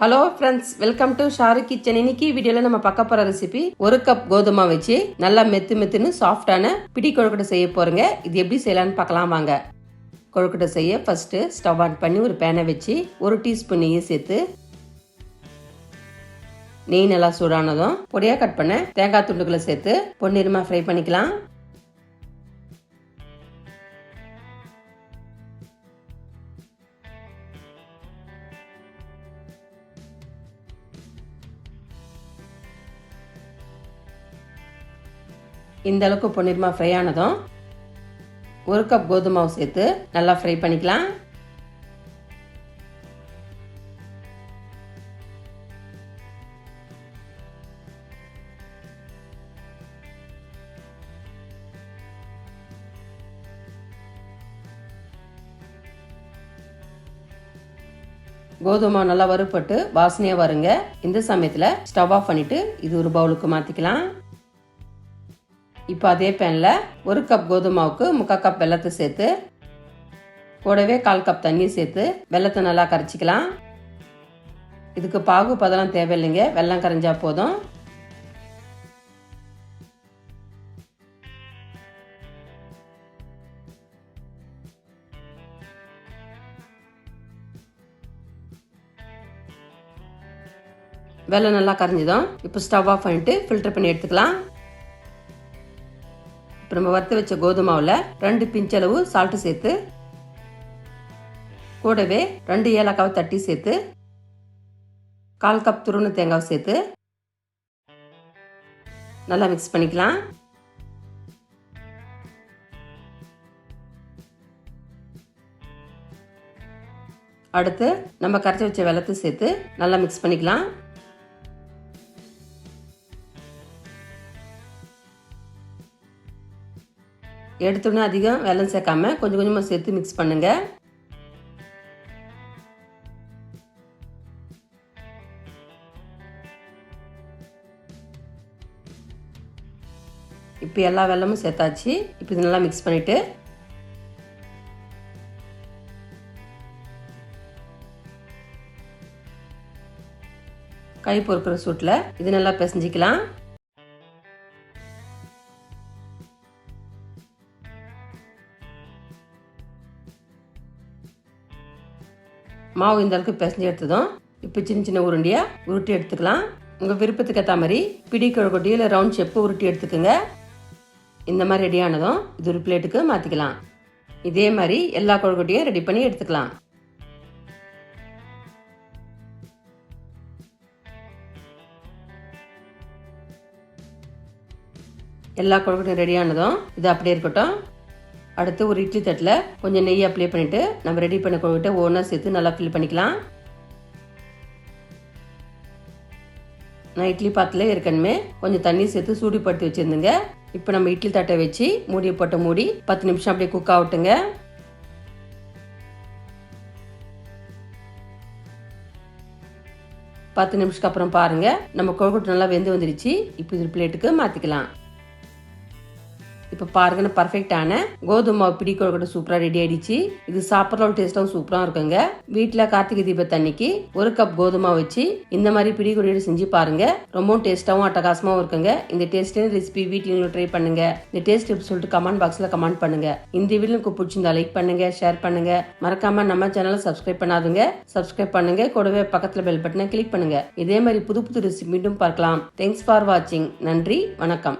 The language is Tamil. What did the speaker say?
Hello friends welcome to Sharu kitchen இன்னைக்கு வீடியோல நம்ம பார்க்க போற ரெசிபி ஒரு கப் கோதுமை வச்சு நல்லா மெத்து மெத்துன்னு சாஃப்டான பிடி கொழுக்கட்டை செய்ய போறேங்க. இது எப்படி செய்யலாம்னு பார்க்கலாம் வாங்க. கொழுக்கட்டை செய்ய ஃபர்ஸ்ட் ஸ்டவ் ஆன் பண்ணி ஒரு பேனை வச்சு ஒரு டீஸ்பூன் நெய்யை சேர்த்து நெய் நல்லா சூடானதும் பொடியா கட் பண்ண தேங்காய் துண்டுகளை சேர்த்து பொன்னிறமா ஃப்ரை பண்ணிக்கலாம். இந்த அளவுக்கு பொன்னிறமாக ஃப்ரை ஆனதும் ஒரு கப் கோதுமை மாவு சேர்த்து நல்லா ஃப்ரை பண்ணிக்கலாம். கோதுமை நல்லா வறுப்பட்டு வாசனையாக வருங்க. இந்த சமயத்தில் ஸ்டவ் ஆஃப் பண்ணிவிட்டு இது ஒரு பவுலுக்கு மாற்றிக்கலாம் இப்போ அதே பேனில் ஒரு கப் கோதுமை மாவுக்கு முக்கால் கப் வெள்ளத்தை சேர்த்து கூடவே கால் கப் தண்ணி சேர்த்து வெள்ளத்தை நல்லா கரைச்சிக்கலாம். இதுக்கு பாகு பதெல்லாம் தேவையில்லைங்க வெள்ளம் கரைஞ்சா போதும். வெள்ளம் நல்லா கரைஞ்சதும் இப்போ ஸ்டவ் ஆஃப் பண்ணிட்டு ஃபில்டர் பண்ணி எடுத்துக்கலாம். இப்போ நம்ம வறுத்து வச்ச கோதுமாவில் ரெண்டு பிஞ்சளவு சால்ட்டு சேர்த்து கூடவே ரெண்டு ஏலக்காவை தட்டி சேர்த்து கால் கப் துருணு தேங்காவை சேர்த்து நல்லா மிக்ஸ் பண்ணிக்கலாம். அடுத்து நம்ம கரைச்சி வச்ச வெள்ளத்தை சேர்த்து நல்லா மிக்ஸ் பண்ணிக்கலாம். எடுத்தோடனே அதிகம் வெல்லம் சேர்க்காம கொஞ்சம் கொஞ்சமாக சேர்த்து மிக்ஸ் பண்ணுங்க. இப்போ எல்லா வெல்லமும் சேர்த்தாச்சு. இப்போ இது நல்லா மிக்ஸ் பண்ணிட்டு கை பொறுக்கிற சூட்டில் இது நல்லா பிசைஞ்சிக்கலாம். மாவு இந்த அளவுக்கு பிசைஞ்சு எடுத்ததும் இப்போ சின்ன சின்ன உருண்டையாக உருட்டி எடுத்துக்கலாம். உங்கள் விருப்பத்துக்கு ஏற்ற மாதிரி பிடி கிழக்கொட்டி இல்லை ரவுண்ட் ஷேப்பு உருட்டி எடுத்துக்கோங்க. இந்த மாதிரி ரெடியானதும் இது ஒரு பிளேட்டுக்கு மாற்றிக்கலாம் இதே மாதிரி எல்லா கொழுக்கட்டையும் ரெடி பண்ணி எடுத்துக்கலாம். எல்லா கொழுக்கட்டையும் ரெடியானதும் இது அப்படியே இருக்கட்டும். அடுத்து ஒரு இட்லி தட்டில் கொஞ்சம் நெய் அப்ளை பண்ணிவிட்டு நம்ம ரெடி பண்ண கொழுக்கட்டை ஒவ்வொன்றா சேர்த்து நல்லா ஃபில் பண்ணிக்கலாம். நான் இட்லி பாத்தில் ஏற்கனவே கொஞ்சம் தண்ணி சேர்த்து சூடுபடுத்தி வச்சுருந்துங்க. இப்போ நம்ம இட்லி தட்டை வச்சு மூடியை போட்டு மூடி பத்து நிமிஷம் அப்படியே குக் ஆகட்டுங்க. பத்து நிமிஷத்துக்கு அப்புறம் பாருங்கள் நம்ம கொழுக்கட்டை நல்லா வெந்து வந்துடுச்சு இப்போ இது பிளேட்டுக்கு மாற்றிக்கலாம் இப்போ பாருங்கன்னு பர்ஃபெக்டான கோதுமை மாவு பிடி கூட சூப்பராக ரெடி ஆயிடுச்சு. இது சாப்பிட்றோம் டேஸ்ட்டாகவும் சூப்பராக இருக்குங்க. வீட்டில் கார்த்திகை தீபத்தன்னைக்கு ஒரு கப் கோதுமை வச்சு இந்த மாதிரி பிடி கொடியோடு செஞ்சு பாருங்க. ரொம்பவும் டேஸ்ட்டாகவும் அட்டகாசமாகவும் இருக்குங்க. இந்த டேஸ்டான ரெசிபி வீட்டில் ட்ரை பண்ணுங்க. இந்த டேஸ்ட் எப்படி சொல்லிட்டு கமெண்ட் பாக்ஸில் கமெண்ட் பண்ணுங்க. இந்த வீடியோ உங்களுக்கு பிடிச்சிருந்தா லைக் பண்ணுங்க ஷேர் பண்ணுங்க. மறக்காம நம்ம சேனலை சப்ஸ்கிரைப் பண்ணாதுங்க. சப்ஸ்கிரைப் பண்ணுங்க. கூடவே பக்கத்தில் பெல் பட்டனை கிளிக் பண்ணுங்க. இதே மாதிரி புது புது ரெசிபி மீண்டும் பார்க்கலாம். தேங்க்ஸ் ஃபார் வாட்சிங் நன்றி வணக்கம்.